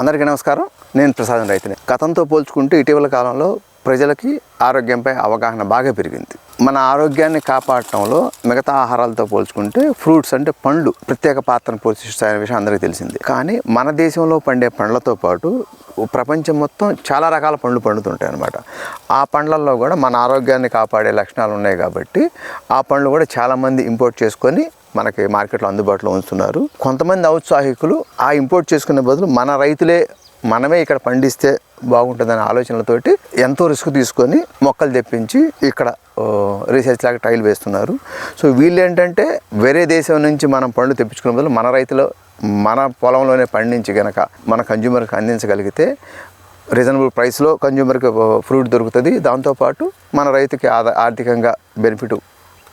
అందరికీ నమస్కారం. నేను ప్రసాదం రైతుని. గతంతో పోల్చుకుంటే ఇటీవల కాలంలో ప్రజలకి ఆరోగ్యంపై అవగాహన బాగా పెరిగింది. మన ఆరోగ్యాన్ని కాపాడటంలో మిగతా ఆహారాలతో పోల్చుకుంటే ఫ్రూట్స్ అంటే పండ్లు ప్రత్యేక పాత్రను పోషిస్తాయనే విషయం అందరికీ తెలిసింది. కానీ మన దేశంలో పండే పండ్లతో పాటు ప్రపంచం మొత్తం చాలా రకాల పండ్లు పండుతుంటాయి అన్నమాట. ఆ పండ్లల్లో కూడా మన ఆరోగ్యాన్ని కాపాడే లక్షణాలు ఉన్నాయి కాబట్టి ఆ పండ్లు కూడా చాలామంది ఇంపోర్ట్ చేసుకొని మనకి మార్కెట్లో అందుబాటులో ఉంచుతున్నారు. కొంతమంది ఔత్సాహికులు ఆ ఇంపోర్ట్ చేసుకునే బదులు మన రైతులే మనమే ఇక్కడ పండిస్తే బాగుంటుందనే ఆలోచనలతోటి ఎంతో రిస్క్ తీసుకొని మొక్కలు తెప్పించి ఇక్కడ రీసెర్చ్ లాగా ట్రయల్ వేస్తున్నారు. సో వీళ్ళు ఏంటంటే వేరే దేశం నుంచి మనం పండ్లు తెప్పించుకునే బదులు మన రైతులు మన పొలంలోనే పండించి కనుక మన కన్జ్యూమర్కి అందించగలిగితే రీజనబుల్ ప్రైస్లో కన్జ్యూమర్కి ఫ్రూట్ దొరుకుతుంది. దాంతోపాటు మన రైతుకి ఆర్థికంగా బెనిఫిట్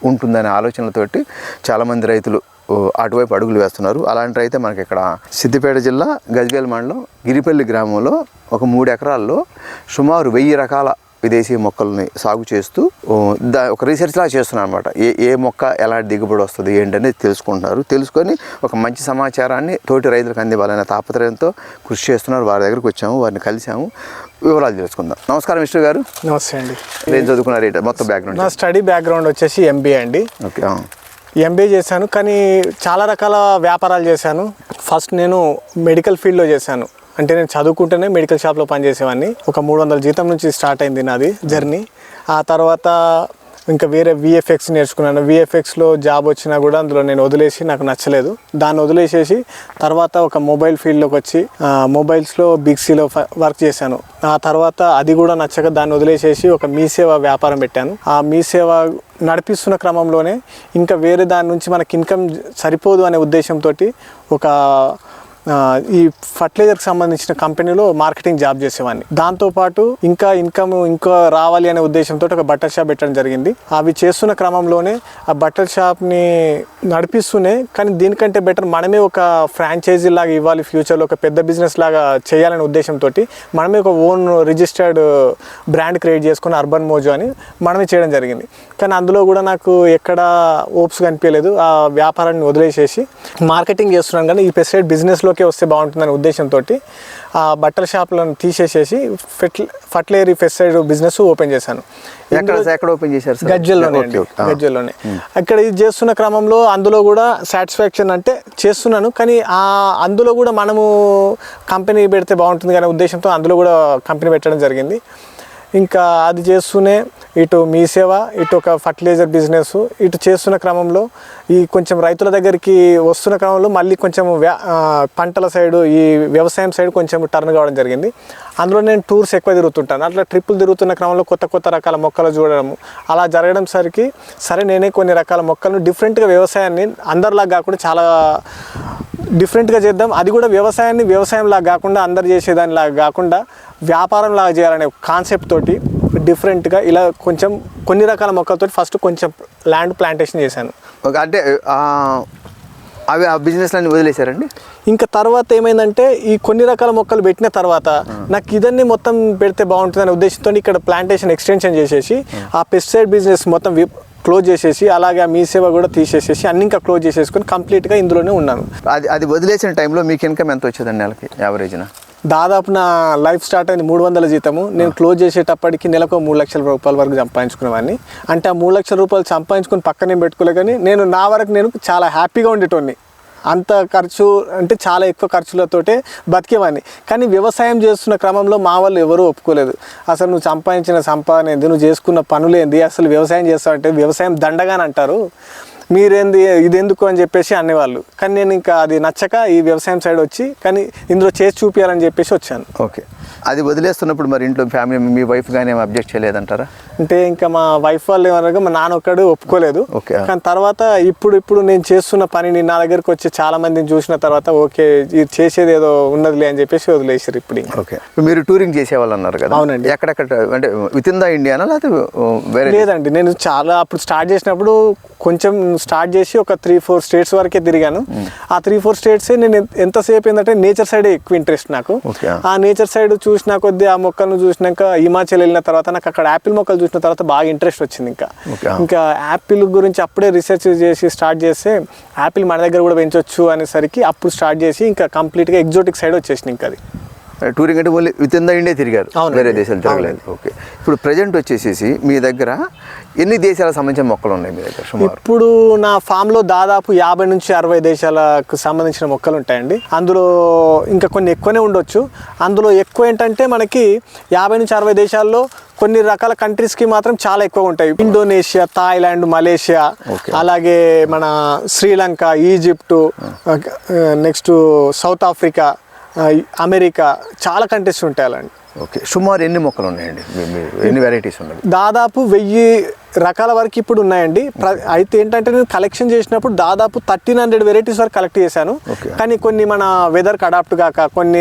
ఉంటుందనే ఆలోచనలతోటి చాలామంది రైతులు అటువైపు అడుగులు వేస్తున్నారు. అలాంటి అయితే మనకి ఇక్కడ సిద్దిపేట జిల్లా గజ్వేల్ మండలం గిరిపల్లి గ్రామంలో ఒక మూడు ఎకరాల్లో సుమారు వెయ్యి రకాల విదేశీ మొక్కల్ని సాగు చేస్తూ దా ఒక రీసెర్చ్లా చేస్తున్నారు అనమాట ఏ ఏ మొక్క ఎలాంటి దిగుబడి వస్తుంది ఏంటనేది తెలుసుకుంటున్నారు. తెలుసుకొని ఒక మంచి సమాచారాన్ని తోటి రైతులకు అందివ్వాలనే తాపత్రయంతో కృషి చేస్తున్నారు. వారి దగ్గరికి వచ్చాము వారిని కలిసాము వివరాలు తెలుసుకుందాం. నమస్కారం మిస్టర్ గారు. నమస్తే అండి. ఏం చదువుకున్నారు ఏంటి? మొత్తం బ్యాక్గ్రౌండ్ నా స్టడీ బ్యాక్గ్రౌండ్ వచ్చేసి ఎంబీఏ అండి. ఓకే. ఎంబీఏ చేశాను కానీ చాలా రకాల వ్యాపారాలు చేశాను. ఫస్ట్ నేను మెడికల్ ఫీల్డ్లో చేశాను. అంటే నేను చదువుకుంటేనే మెడికల్ షాప్లో పనిచేసేవాడిని ఒక మూడు వందల జీతం నుంచి స్టార్ట్ అయింది నాది జర్నీ. ఆ తర్వాత ఇంకా వేరే విఎఫ్ఎక్స్ నేర్చుకున్నాను. విఎఫ్ఎక్స్లో జాబ్ వచ్చినా కూడా అందులో నేను వదిలేసి నాకు నచ్చలేదు. దాన్ని వదిలేసేసి తర్వాత ఒక మొబైల్ ఫీల్డ్లోకి వచ్చి ఆ, మొబైల్స్లో బిగ్సీలో ఫ- వర్క్ చేశాను. ఆ తర్వాత అది కూడా నచ్చక దాన్ని వదిలేసేసి ఒక మీ సేవ వ్యాపారం పెట్టాను. ఆ మీ సేవ నడిపిస్తున్న క్రమంలోనే ఇంకా వేరే దాని నుంచి మనకి ఇన్కమ్ సరిపోదు అనే ఉద్దేశంతో ఒక ఈ ఫర్టిలైజర్కి సంబంధించిన కంపెనీలో మార్కెటింగ్ జాబ్ చేసేవాడిని. దాంతోపాటు ఇంకా ఇన్కమ్ ఇంకా రావాలి అనే ఉద్దేశంతో ఒక బట్టల షాప్ పెట్టడం జరిగింది. అవి చేస్తున్న క్రమంలోనే ఆ బట్టల షాప్ని నడిపిస్తూనే కానీ దీనికంటే బెటర్ మనమే ఒక ఫ్రాంచైజీ లాగా ఇవ్వాలి ఫ్యూచర్లో ఒక పెద్ద బిజినెస్ లాగా చేయాలనే ఉద్దేశంతో మనమే ఒక ఓన్ రిజిస్టర్డ్ బ్రాండ్ క్రియేట్ చేసుకుని అర్బన్ మోజో అని మనమే చేయడం జరిగింది. కానీ అందులో కూడా నాకు ఎక్కడ ఓప్స్ కనిపించలేదు. ఆ వ్యాపారాన్ని వదిలేసేసి మార్కెటింగ్ చేస్తున్నాను కానీ ఈ పెస్టిసైడ్ బిజినెస్లోకే వస్తే బాగుంటుందనే ఉద్దేశంతో ఆ బట్టల షాపులను తీసేసేసి ఫెర్టి ఫర్టిలైజరీ పెస్టిసైడ్ బిజినెస్ ఓపెన్ చేశాను. ఎక్కడ ఓపెన్ చేశారు గజ్జల్లోనే. గజ్జల్లోనే. అక్కడ ఇది చేస్తున్న క్రమంలో అందులో కూడా సాటిస్ఫాక్షన్ అంటే చేస్తున్నాను కానీ ఆ అందులో కూడా మనము కంపెనీ పెడితే బాగుంటుంది అనే ఉద్దేశంతో అందులో కూడా కంపెనీ పెట్టడం జరిగింది. ఇంకా అది చేస్తూనే ఇటు మీ సేవ ఇటు ఒక ఫర్టిలైజర్ బిజినెస్ ఇటు చేస్తున్న క్రమంలో ఈ కొంచెం రైతుల దగ్గరికి వస్తున్న క్రమంలో మళ్ళీ కొంచెం వ్యా- పంటల సైడు ఈ వ్యవసాయం సైడ్ కొంచెం టర్న్ కావడం జరిగింది. అందులో నేను టూర్స్ ఎక్కువ తిరుగుతుంటాను. అట్లా ట్రిప్పులు తిరుగుతున్న క్రమంలో కొత్త కొత్త రకాల మొక్కలు చూడడం అలా జరగడం సరికి సరే నేనే కొన్ని రకాల మొక్కలను డిఫరెంట్గా వ్యవసాయాన్ని అందరిలా కాకుండా చాలా డిఫరెంట్గా చేద్దాం. అది కూడా వ్యవసాయాన్ని వ్యవసాయంలా కాకుండా అందరు చేసేదానిలాగా కాకుండా వ్యాపారంలాగా చేయాలనే కాన్సెప్ట్ తోటి డిఫరెంట్గా ఇలా కొంచెం కొన్ని రకాల మొక్కలతో ఫస్ట్ కొంచెం ల్యాండ్ ప్లాంటేషన్ చేశాను. అంటే అవి ఆ బిజినెస్ అన్ని వదిలేశారండి? ఇంకా తర్వాత ఏమైందంటే ఈ కొన్ని రకాల మొక్కలు పెట్టిన తర్వాత నాకు ఇదన్నీ మొత్తం పెడితే బాగుంటుందనే ఉద్దేశంతో ఇక్కడ ప్లాంటేషన్ ఎక్స్టెన్షన్ చేసేసి ఆ. పెస్టిసైడ్ బిజినెస్ మొత్తం క్లోజ్ చేసేసి అలాగే మీ సేవ కూడా తీసేసేసి అన్ని ఇంకా క్లోజ్ చేసేసుకొని కంప్లీట్గా ఇందులోనే ఉన్నాను. అది అది వదిలేసిన టైంలో మీకు ఇన్కమ్ ఎంత వచ్చేదండి నెలకి యావరేజ్న? దాదాపు నా లైఫ్ స్టార్ట్ అయింది మూడు వందల జీతము. నేను క్లోజ్ చేసేటప్పటికి నెలకు మూడు లక్షల రూపాయల వరకు సంపాదించుకునేవాడిని అంటే ఆ మూడు లక్షల రూపాయలు సంపాదించుకుని పక్కనే పెట్టుకోలే కానీ నేను నా వరకు నేను చాలా హ్యాపీగా ఉండేటోడిని అంత ఖర్చు అంటే చాలా ఎక్కువ ఖర్చులతోటే బతికేవాడిని. కానీ వ్యవసాయం చేస్తున్న క్రమంలో మా వాళ్ళు ఎవరూ ఒప్పుకోలేదు. అసలు నువ్వు సంపాదించిన సంపాదన ఏంది? నువ్వు చేసుకున్న పనులేంది అసలు వ్యవసాయం చేస్తావంటే వ్యవసాయం దండగాని అంటారు. మీరేంది? ఇది ఎందుకు అని చెప్పేసి అనేవాళ్ళు. కానీ నేను ఇంకా అది నచ్చక ఈ వ్యవసాయం సైడ్ వచ్చి కానీ ఇందులో చేసి చూపించాలని చెప్పేసి వచ్చాను. ఓకే. అది వదిలేస్తున్నప్పుడు మరి ఇంట్లో ఫ్యామిలీ మీ వైఫ్ కానీ ఏమి అబ్జెక్ట్ చేయలేదంటారా అంటే ఇంకా మా వైఫ్ వాళ్ళు ఏమనగా మా నాన్న ఒక్కడు ఒప్పుకోలేదు ఓకే. కానీ తర్వాత ఇప్పుడు ఇప్పుడు నేను చేస్తున్న పనిని నా దగ్గరికి వచ్చి చాలా మందిని చూసిన తర్వాత ఓకే ఇది చేసేది ఏదో ఉన్నదిలే అని చెప్పేసి వదిలేసారు ఇప్పుడు. ఓకే మీరు టూరింగ్ చేసేవాళ్ళు అన్నారు కదా అవునండి. ఎక్కడెక్కడ అంటే విత్ ఇన్ ద ఇండియానా లేకపోతే వేరే లేదండి నేను చాలా అప్పుడు స్టార్ట్ చేసినప్పుడు కొంచెం స్టార్ట్ చేసి ఒక త్రీ ఫోర్ స్టేట్స్ వరకే తిరిగాను ఆ త్రీ ఫోర్ స్టేట్స్ నేను ఎంత- ఎంతసేపు ఏంటంటే నేచర్ సైడ్ ఎక్కువ ఇంట్రెస్ట్ నాకు. ఆ నేచర్ సైడ్ చూసిన కొద్దీ ఆ మొక్కలను చూసినాక హిమాచల్ వెళ్ళిన తర్వాత నాకు అక్కడ యాపిల్ మొక్కలు చూసిన తర్వాత బాగా ఇంట్రెస్ట్ వచ్చింది ఇంకా. ఇంకా యాపిల్ గురించి అప్పుడే రీసెర్చ్ చేసి స్టార్ట్ చేస్తే యాపిల్ మన దగ్గర కూడా పెంచవచ్చు అనేసరికి అప్పుడు స్టార్ట్ చేసి ఇంకా కంప్లీట్గా ఎగ్జోటిక్ సైడ్ వచ్చేసింది ఇంకా అది టూరింగ్ అంటే only within the India తిరిగారు. వేరే దేశాలు తిరగలేదు. ఓకే. ఇప్పుడు ప్రజెంట్ వచ్చేసేసి మీ దగ్గర ఎన్ని దేశాలకు సంబంధించిన మొక్కలు ఉన్నాయి మీ దగ్గర ఇప్పుడు నా ఫామ్లో దాదాపు యాభై నుంచి అరవై దేశాలకు సంబంధించిన మొక్కలు ఉంటాయండి. అందులో ఇంకా కొన్ని ఎక్కువనే ఉండొచ్చు. అందులో ఎక్కువ ఏంటంటే మనకి యాభై నుంచి అరవై దేశాల్లో కొన్ని రకాల కంట్రీస్కి మాత్రం చాలా ఎక్కువ ఉంటాయి. Indonesia Thailand Malaysia. అలాగే మన Sri Lanka Egypt next South Africa America చాలా కంట్రీస్ ఉంటాయి అలాంటి. ఓకే. సుమారు ఎన్ని మొక్కలు ఉన్నాయండి? ఎన్ని వెరైటీస్ ఉన్నాయి? దాదాపు వెయ్యి రకాల వరకు ఇప్పుడు ఉన్నాయండి. ప్ర- అయితే ఏంటంటే నేను కలెక్షన్ చేసినప్పుడు దాదాపు థర్టీన్ హండ్రెడ్ వెరైటీస్ వరకు కలెక్ట్ చేశాను. కానీ కొన్ని మన వెదర్కి అడాప్ట్ కాక కొన్ని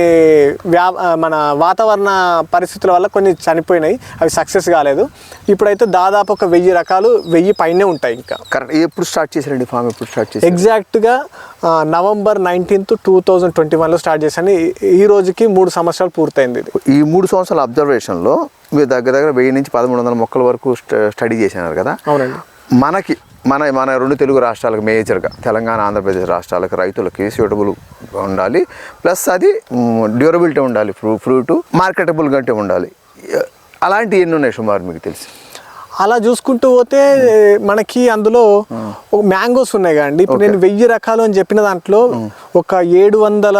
వ్యా మన వాతావరణ పరిస్థితుల వల్ల కొన్ని చనిపోయినాయి. అవి సక్సెస్ కాలేదు. ఇప్పుడైతే దాదాపు ఒక వెయ్యి రకాలు వెయ్యి పైనే ఉంటాయి ఇంకా. కరెక్ట్ ఎప్పుడు స్టార్ట్ చేశారండి ఫామ్ ఎప్పుడు స్టార్ట్ చేశారు? ఎగ్జాక్ట్గా November nineteenth two thousand twenty వన్లో స్టార్ట్ చేశాను. ఈ- రోజుకి మూడు సంవత్సరాలు పూర్తయింది ఈ మూడు సంవత్సరాల అబ్జర్వేషన్లో మీరు దగ్గర దగ్గర వెయ్యి నుంచి పదమూడు వందల మొక్కల వరకు స్ట- స్టడీ చేసినారు కదా? అవునండి. మనకి మన మన రెండు తెలుగు రాష్ట్రాలకు మేజర్గా తెలంగాణ ఆంధ్రప్రదేశ్ రాష్ట్రాలకు రైతులకి సూటబుల్ ఉండాలి. ప్లస్ అది డ్యూరబిలిటీ ఉండాలి ఫ్రూ ఫ్రూట్ మార్కెటబుల్ గంటే ఉండాలి. అలాంటివి ఎన్ని ఉన్నాయి సుమారు మీకు తెలిసి? అలా చూసుకుంటూ పోతే మనకి అందులో ఒక మ్యాంగోస్ ఉన్నాయి కదండి. ఇప్పుడు నేను వెయ్యి రకాలు అని చెప్పిన దాంట్లో ఒక ఏడు వందల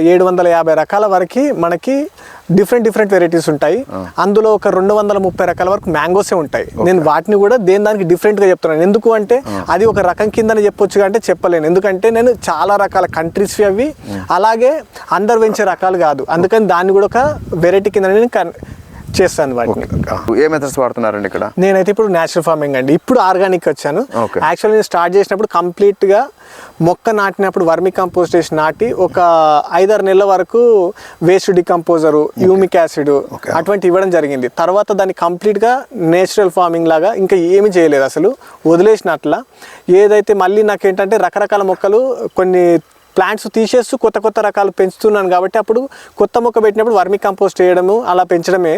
ఏడు వందల యాభై రకాల వరకు మనకి డిఫరెంట్ డిఫరెంట్ వెరైటీస్ ఉంటాయి. అందులో ఒక రెండు వందల ముప్పై రకాల వరకు మ్యాంగోసే ఉంటాయి. నేను వాటిని కూడా దేని దానికి డిఫరెంట్గా చెప్తున్నాను. ఎందుకు అంటే అది ఒక రకం కిందని చెప్పొచ్చు అంటే చెప్పలేను. ఎందుకంటే నేను చాలా రకాల కంట్రీస్ అవి అలాగే అందరు పెంచే రకాలు కాదు. అందుకని దాన్ని కూడా ఒక వెరైటీ కింద నేను కన్- చేస్తాను వాటిని. ఏ మెథడ్స్ వాడుతున్నారండి ఇక్కడ? నేనైతే ఇప్పుడు న్యాచురల్ ఫార్మింగ్ అండి. ఇప్పుడు ఆర్గానిక్ వచ్చాను. Okay. యాక్చువల్లీ నేను స్టార్ట్ చేసినప్పుడు కంప్లీట్గా మొక్క నాటినప్పుడు వర్మి కంపోస్ట్ వేసి నాటి ఒక ఐదారు నెలల వరకు వేస్ట్ డికంపోజరు యూమిక్ యాసిడ్. అటువంటి ఇవ్వడం జరిగింది. తర్వాత దాన్ని కంప్లీట్గా నేచురల్ ఫార్మింగ్ లాగా ఇంకా ఏమీ చేయలేదు అసలు. వదిలేసినట్ల. ఏదైతే మళ్ళీ నాకు ఏంటంటే రకరకాల మొక్కలు కొన్ని ప్లాంట్స్ తీసేస్తూ కొత్త కొత్త రకాలు పెంచుతున్నాను కాబట్టి అప్పుడు కొత్త మొక్క పెట్టినప్పుడు వర్మి కంపోస్ట్ చేయడము అలా పెంచడమే.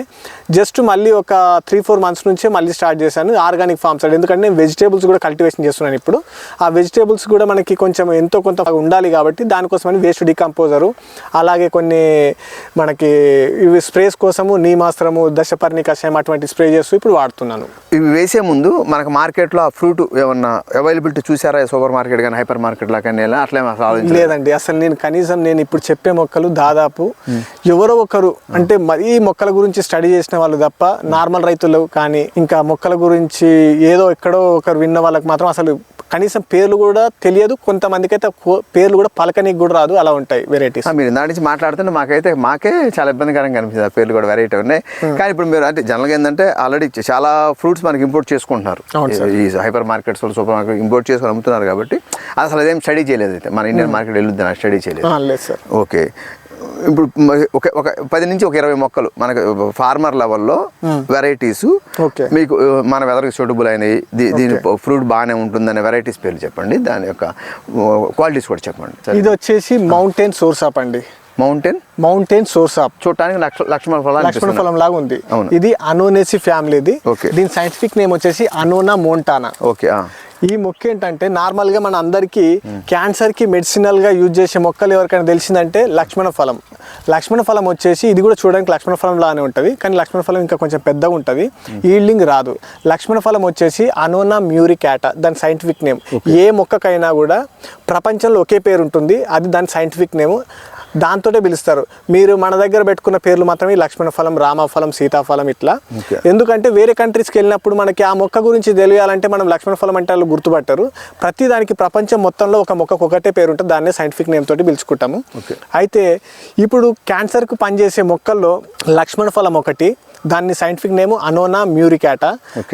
జస్ట్ మళ్ళీ ఒక త్రీ ఫోర్ మంత్స్ నుంచే మళ్ళీ స్టార్ట్ చేశాను ఆర్గానిక్ ఫామ్ సైడ్. ఎందుకంటే నేను వెజిటేబుల్స్ కూడా కల్టివేషన్ చేస్తున్నాను ఇప్పుడు. ఆ వెజిటేబుల్స్ కూడా మనకి కొంచెం ఎంతో కొంత ఉండాలి కాబట్టి దానికోసమని వేస్ట్ డికంపోజరు అలాగే కొన్ని మనకి ఇవి స్ప్రేస్ కోసము నీమాస్త్రము దశపర్ణి కషాయం అటువంటి స్ప్రే చేస్తూ ఇప్పుడు వాడుతున్నాను. ఇవి వేసే ముందు మనకు మార్కెట్లో ఆ ఫ్రూట్ ఏమన్నా అవైలబిలిటీ చూసారా? సూపర్ మార్కెట్ కానీ హైపర్ మార్కెట్లో కానీ ఎలా అట్లా లేదండి. అసలు నేను కనీసం నేను ఇప్పుడు చెప్పే మొక్కలు దాదాపు ఎవరో ఒకరు అంటే మరీ మొక్కల గురించి స్టడీ చేసిన వాళ్ళు తప్ప నార్మల్ రైతులు కానీ ఇంకా మొక్కల గురించి ఏదో ఎక్కడో ఒకరు విన్న వాళ్ళకి మాత్రం అసలు కనీసం పేర్లు కూడా తెలియదు. కొంతమందికి అయితే పేర్లు కూడా పలకనికి కూడా రాదు. అలా ఉంటాయి వెరైటీస్ మీరు ఇందా నుంచి మాట్లాడుతుంటే మాకైతే మాకే చాలా ఇబ్బందికరంగా అనిపిస్తుంది ఆ పేర్లు కూడా వెరైటీ ఉన్నాయి. కానీ ఇప్పుడు మీరు అంటే జనరల్గా ఏంటంటే ఆల్రెడీ చాలా ఫ్రూట్స్ మనకి ఇంపోర్ట్ చేసుకుంటున్నారు. ఈ hyper markets super market import చేసుకొని అమ్ముతున్నారు కాబట్టి అసలు అదేం స్టడీ చేయలేదు అయితే. మన ఇండియన్ మార్కెట్ వెళ్ళొద్దు స్టడీ చేయలేదు. ఓకే ఇప్పుడు ఒక ఒక పది నుంచి ఒక ఇరవై మొక్కలు మనకు ఫార్మర్ లెవెల్లో వెరైటీస్. ఓకే. మీకు మన వెదర్కి సూటబుల్ అయినవి దీని ఫ్రూట్ బాగానే ఉంటుందనే వెరైటీస్ పేర్లు చెప్పండి. దాని యొక్క క్వాలిటీస్ కూడా చెప్పండి. ఇది వచ్చేసి మౌంటైన్ సోర్స్ అప్ అండి. మౌంటైన్? మౌంటైన్ సోర్స్ అప్ చూడటానికి లక్ష లక్ష్మణ ఫలం లక్ష్మణ ఫలం లాగా ఉంది. అవును. ఇది అనోనేసి ఫ్యామిలీది. దీని సైంటిఫిక్ నేమ్ వచ్చేసి అనోనా మోంటానా ఓకే. ఈ మొక్క ఏంటంటే నార్మల్గా మన అందరికీ క్యాన్సర్కి మెడిసినల్గా యూజ్ చేసే మొక్కలు ఎవరికైనా తెలిసిందంటే లక్ష్మణ ఫలం. లక్ష్మణ ఫలం వచ్చేసి ఇది కూడా చూడడానికి లక్ష్మణ ఫలం లానే ఉంటుంది కానీ లక్ష్మణ ఫలం ఇంకా కొంచెం పెద్దగా ఉంటుంది ఈల్డింగ్ రాదు. లక్ష్మణ ఫలం వచ్చేసి అనోనా మ్యూరికాటా దాని సైంటిఫిక్ నేమ్ ఏ మొక్కకైనా కూడా ప్రపంచంలో ఒకే పేరు ఉంటుంది అది దాని సైంటిఫిక్ నేమ్ దాంతోటే పిలుస్తారు. మీరు మన దగ్గర పెట్టుకున్న పేర్లు మాత్రమే లక్ష్మణ ఫలం రామఫలం సీతాఫలం ఇట్లా. ఎందుకంటే వేరే కంట్రీస్కి వెళ్ళినప్పుడు మనకి ఆ మొక్క గురించి తెలియాలంటే మనం లక్ష్మణ ఫలం అంటే వాళ్ళు గుర్తుపట్టారు. ప్రతి దానికి ప్రపంచం మొత్తంలో ఒక మొక్కకు ఒకటే పేరు ఉంటుంది. దాన్నే సైంటిఫిక్ నేమ్ తోటి పిలుచుకుంటాము. అయితే ఇప్పుడు క్యాన్సర్కు పనిచేసే మొక్కల్లో లక్ష్మణ ఫలం ఒకటి దాన్ని సైంటిఫిక్ నేమ్ అనోనా మ్యూరికాటా.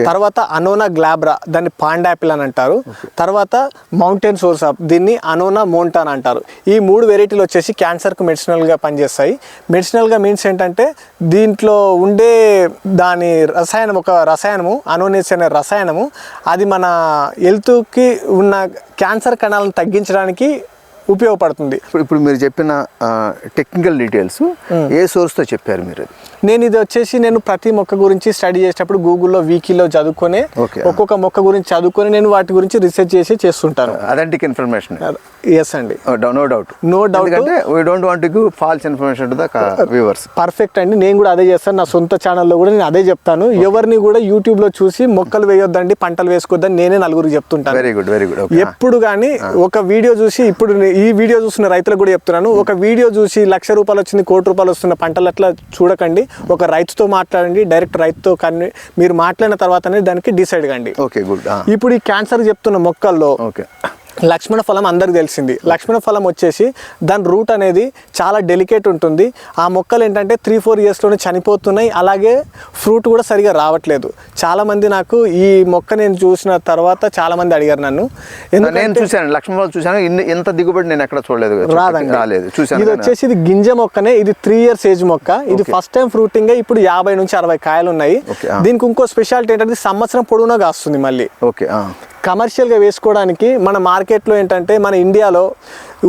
తర్వాత అనోనా గ్లాబ్రా దాన్ని పాండాపిల్ అని అంటారు. తర్వాత మౌంటైన్ సోర్స్ ఆఫ్ దీన్ని అనోనా మోంటాన్ అంటారు. ఈ మూడు వెరైటీలు వచ్చేసి క్యాన్సర్కు మెడిసినల్గా పనిచేస్తాయి. మెడిసినల్గా మీన్స్ ఏంటంటే దీంట్లో ఉండే దాని రసాయనం ఒక రసాయనము అనోనేస్ అనే రసాయనము అది మన హెల్త్కి ఉన్న క్యాన్సర్ కణాలను తగ్గించడానికి ఉపయోగపడుతుంది. ఇప్పుడు ఇప్పుడు మీరు చెప్పిన టెక్నికల్ డీటెయిల్స్ ఏ సోర్స్తో చెప్పారు మీరు నేను ఇది వచ్చేసి నేను ప్రతి మొక్క గురించి స్టడీ చేసేటప్పుడు గూగుల్లో వీకీలో చదువుకొని. ఒక్కొక్క మొక్క గురించి చదువుకొని నేను వాటి గురించి రీసెర్చ్ చేసి చేస్తుంటాను. అథెంటిక్ ఇన్ఫర్మేషన్ ఎస్ అండి. No doubt No doubt. ఎందుకంటే we don't want to give false information to the viewers perfect అండి. నేను కూడా అదే చేస్తాను. నా సొంత ఛానల్లో కూడా నేను అదే చెప్తాను. ఎవరిని కూడా యూట్యూబ్లో చూసి మొక్కలు వేయొద్దండి పంటలు వేసుకోవద్దని నేనే నలుగురికి చెప్తుంటాను. వెరీ గుడ్ వెరీ గుడ్ ఎప్పుడు కానీ ఒక వీడియో చూసి ఇప్పుడు నే- ఈ వీడియో చూస్తున్న రైతులకు కూడా చెప్తున్నాను. ఒక వీడియో చూసి లక్ష రూపాయలు వచ్చింది కోటి రూపాయలు వస్తున్న పంటలు అట్లా చూడకండి. ఒక రైతుతో మాట్లాడండి డైరెక్ట్ రైతుతో కానీ మీరు మాట్లాడిన తర్వాతనే దానికి డిసైడ్ కండి. Okay good. ఇప్పుడు ఈ క్యాన్సర్ చెప్తున్న మొక్కల్లో ఓకే. లక్ష్మణ ఫలం అందరికి తెలిసింది. లక్ష్మణ ఫలం వచ్చేసి దాని రూట్ అనేది చాలా డెలికేట్ ఉంటుంది. ఆ మొక్కలు ఏంటంటే త్రీ ఫోర్ ఇయర్స్లోనే చనిపోతున్నాయి. అలాగే ఫ్రూట్ కూడా సరిగా రావట్లేదు. చాలామంది నాకు ఈ మొక్క నేను చూసిన తర్వాత చాలామంది అడిగారు నన్ను. నేను చూశాను లక్ష్మణ్ వాళ్ళు చూశాను. ఇంత దిగుబడి నేను ఎక్కడ చూడలేదు రాదండి. రాలేదు. చూశాను ఇది వచ్చేసి ఇది గింజ మొక్కనే ఇది త్రీ ఇయర్స్ ఏజ్ మొక్క. ఇది ఫస్ట్ టైం ఫ్రూటింగ్ ఇప్పుడు యాభై నుంచి అరవై కాయలు ఉన్నాయి. దీనికి ఇంకో స్పెషాలిటీ ఏంటంటే సంవత్సరం పొడవునా కాస్తుంది మళ్ళీ. ఓకే. కమర్షియల్గా వేసుకోవడానికి మన మార్కెట్లో ఏంటంటే మన ఇండియాలో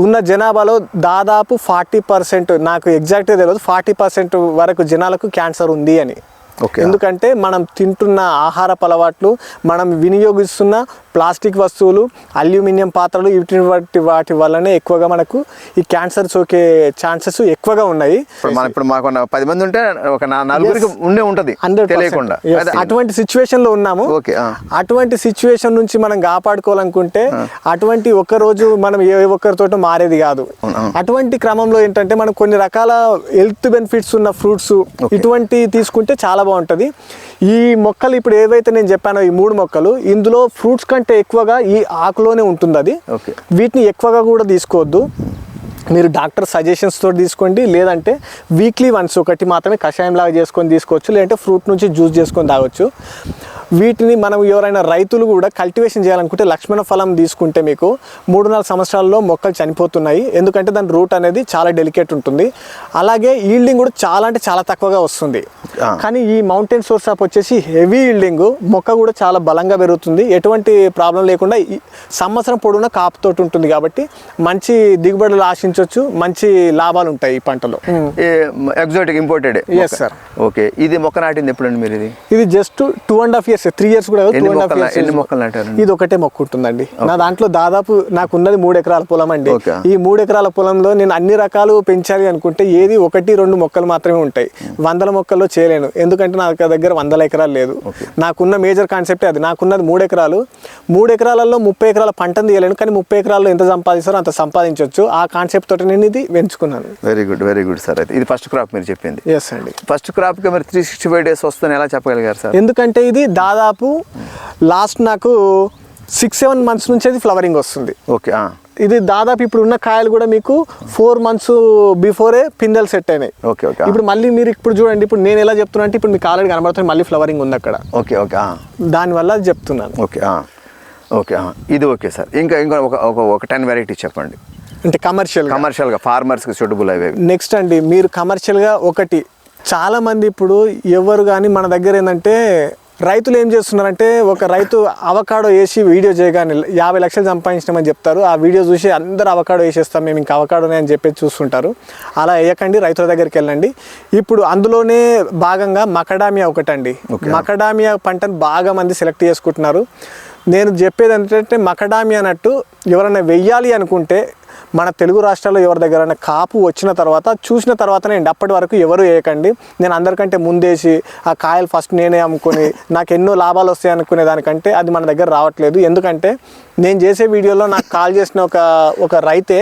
ఉన్న జనాభాలో దాదాపు ఫార్టీ పర్సెంట్ నాకు ఎగ్జాక్ట్గా తెలియదు ఫార్టీ పర్సెంట్ వరకు జనాలకు క్యాన్సర్ ఉంది అని. ఎందుకంటే మనం తింటున్న ఆహారపు అలవాట్లు మనం వినియోగిస్తున్న ప్లాస్టిక్ వస్తువులు అల్యూమినియం పాత్రలు ఇటు వాటి వల్లనే ఎక్కువగా మనకు ఈ క్యాన్సర్ సోకే ఛాన్సెస్ ఎక్కువగా ఉన్నాయి. ఇప్పుడు మన ఇప్పుడు మాకు పది మంది ఉంటే ఒక నలుగురికి ఉండే ఉంటది తెలియకుండా. అటువంటి సిచ్యువేషన్లో ఉన్నాము. అటువంటి సిచ్యువేషన్ నుంచి మనం కాపాడుకోవాలనుకుంటే అటువంటి ఒక్క రోజు మనం ఏ ఒక్కరితోటో మారేది కాదు. అటువంటి క్రమంలో ఏంటంటే మనం కొన్ని రకాల హెల్త్ బెనిఫిట్స్ ఉన్న ఫ్రూట్స్ ఇటువంటి తీసుకుంటే చాలా బాగుంటుంది. ఈ మొక్కలు ఇప్పుడు ఏవైతే నేను చెప్పానో ఈ మూడు మొక్కలు ఇందులో ఫ్రూట్స్ కంటే ఎక్కువగా ఈ ఆకులోనే ఉంటుంది అది ఓకే. వీటిని ఎక్కువగా కూడా తీసుకోవద్దు. మీరు డాక్టర్ సజెషన్స్ తోటి తీసుకోండి లేదంటే వీక్లీ వన్స్ ఒకటి మాత్రమే కషాయం లాగా చేసుకొని తీసుకోవచ్చు లేదంటే ఫ్రూట్ నుంచి జ్యూస్ చేసుకొని తాగొచ్చు. వీటిని మనం ఎవరైనా రైతులు కూడా కల్టివేషన్ చేయాలనుకుంటే లక్ష్మణ ఫలం తీసుకుంటే మీకు మూడు నాలుగు సంవత్సరాల్లో మొక్కలు చనిపోతున్నాయి. ఎందుకంటే దాని రూట్ అనేది చాలా డెలికేట్ ఉంటుంది. అలాగే ఈల్డింగ్ కూడా చాలా అంటే చాలా తక్కువగా వస్తుంది. కానీ ఈ మౌంటైన్ సోర్స్ ఆఫ్ వచ్చేసి హెవీ ఈల్డింగ్ మొక్క కూడా చాలా బలంగా పెరుగుతుంది. ఎటువంటి ప్రాబ్లం లేకుండా ఈ సంవత్సరం పొడవునా కాపుతోటి ఉంటుంది కాబట్టి మంచి దిగుబడులు ఆశించవచ్చు మంచి లాభాలు ఉంటాయి ఈ పంటలో. Exotic imported Yes, sir. Okay ఇది మొక్క నాటింది ఎప్పుడండి మీరు ఇది? ఇది just two and half years three years కూడా టూ అండ్ హాఫ్ మొక్కలు- ఇయర్స్ మొక్కలు నాటారండి? ఇది ఒకటే మొక్క ఉంటుందండి. నా దాంట్లో దాదాపు నాకు ఉన్నది మూడు ఎకరాల పొలం అండి. ఈ మూడు ఎకరాల పొలంలో నేను అన్ని రకాలు పెంచాలి అనుకుంటే ఏది ఒకటి రెండు మొక్కలు మాత్రమే ఉంటాయి. వందల మొక్కల్లో చేయలేను. ఎందుకంటే నా దగ్గర వందల ఎకరాలు లేదు. నాకున్న మేజర్ కాన్సెప్ట్ అది. నాకున్నది మూడు ఎకరాలు. మూడు ఎకరాలలో ముప్పై ఎకరాల పంటను తీయలేను. కానీ ముప్పై ఎకరాల్లో ఎంత సంపాదిస్తారో అంత సంపాదించవచ్చు ఆ కాన్సెప్ట్ తోటి నేను ఇది పెంచుకున్నాను. Very good very good sir అయితే ఇది ఫస్ట్ క్రాప్ మీరు చెప్పింది. ఎస్ అండి. ఫస్ట్ క్రాప్కి మరి త్రీ సిక్స్టీ ఫైవ్ డేస్ వస్తుందని ఎలా చెప్పగలిగారు సార్ ఎందుకంటే ఇది దాదాపు లాస్ట్ నాకు సిక్స్ సెవెన్ మంత్స్ నుంచి అది ఫ్లవరింగ్ వస్తుంది ఓకే ఇది దాదాపు ఇప్పుడు ఉన్న కాయలు కూడా మీకు ఫోర్ మంత్స్ బిఫోరే పిందెలు సెట్ అయినాయి. ఓకే ఓకే ఇప్పుడు మళ్ళీ మీరు ఇప్పుడు చూడండి ఇప్పుడు నేను ఎలా చెప్తున్నా అంటే ఇప్పుడు మీకు ఆల్రెడీ కనబడుతుంది మళ్ళీ ఫ్లవరింగ్ ఉంది అక్కడ. ఓకే ఓకే దానివల్ల చెప్తున్నాను. ఓకే ఓకే ఇది ఓకే సార్. ఇంకా ఇంకా ఒక ఒక టెన్ వెరైటీ చెప్పండి. అంటే కమర్షియల్ కమర్షియల్గా ఫార్మర్స్కి సూటబుల్ అవి నెక్స్ట్ అండి మీరు కమర్షియల్గా ఒకటి. చాలా మంది ఇప్పుడు ఎవరు కానీ మన దగ్గర ఏంటంటే రైతులు ఏం చేస్తున్నారంటే ఒక రైతు అవకాడో వేసి వీడియో చేయగానే యాభై లక్షలు సంపాదించినామని చెప్తారు. ఆ వీడియో చూసి అందరూ అవకాడో వేసేస్తాం మేము ఇంకా అవకాడోనే అని చెప్పి చూస్తుంటారు. అలా వేయకండి రైతుల దగ్గరికి వెళ్ళండి. ఇప్పుడు అందులోనే భాగంగా మకడామియా ఒకటండి. మకడామియా పంటను బాగా మంది సెలెక్ట్ చేసుకుంటున్నారు. నేను చెప్పేది ఏంటంటే మకడామియా అన్నట్టు ఎవరైనా వెయ్యాలి అనుకుంటే మన తెలుగు రాష్ట్రాల్లో ఎవరి దగ్గర కాపు వచ్చిన తర్వాత చూసిన తర్వాతనే అండి. అప్పటి వరకు ఎవరు వేయకండి. నేను అందరికంటే ముందేసి ఆ కాయలు ఫస్ట్ నేనే అమ్ముకొని నాకు ఎన్నో లాభాలు వస్తాయి అనుకునే దానికంటే అది మన దగ్గర రావట్లేదు. ఎందుకంటే నేను చేసే వీడియోలో నాకు కాల్ చేసిన ఒక ఒక రైతే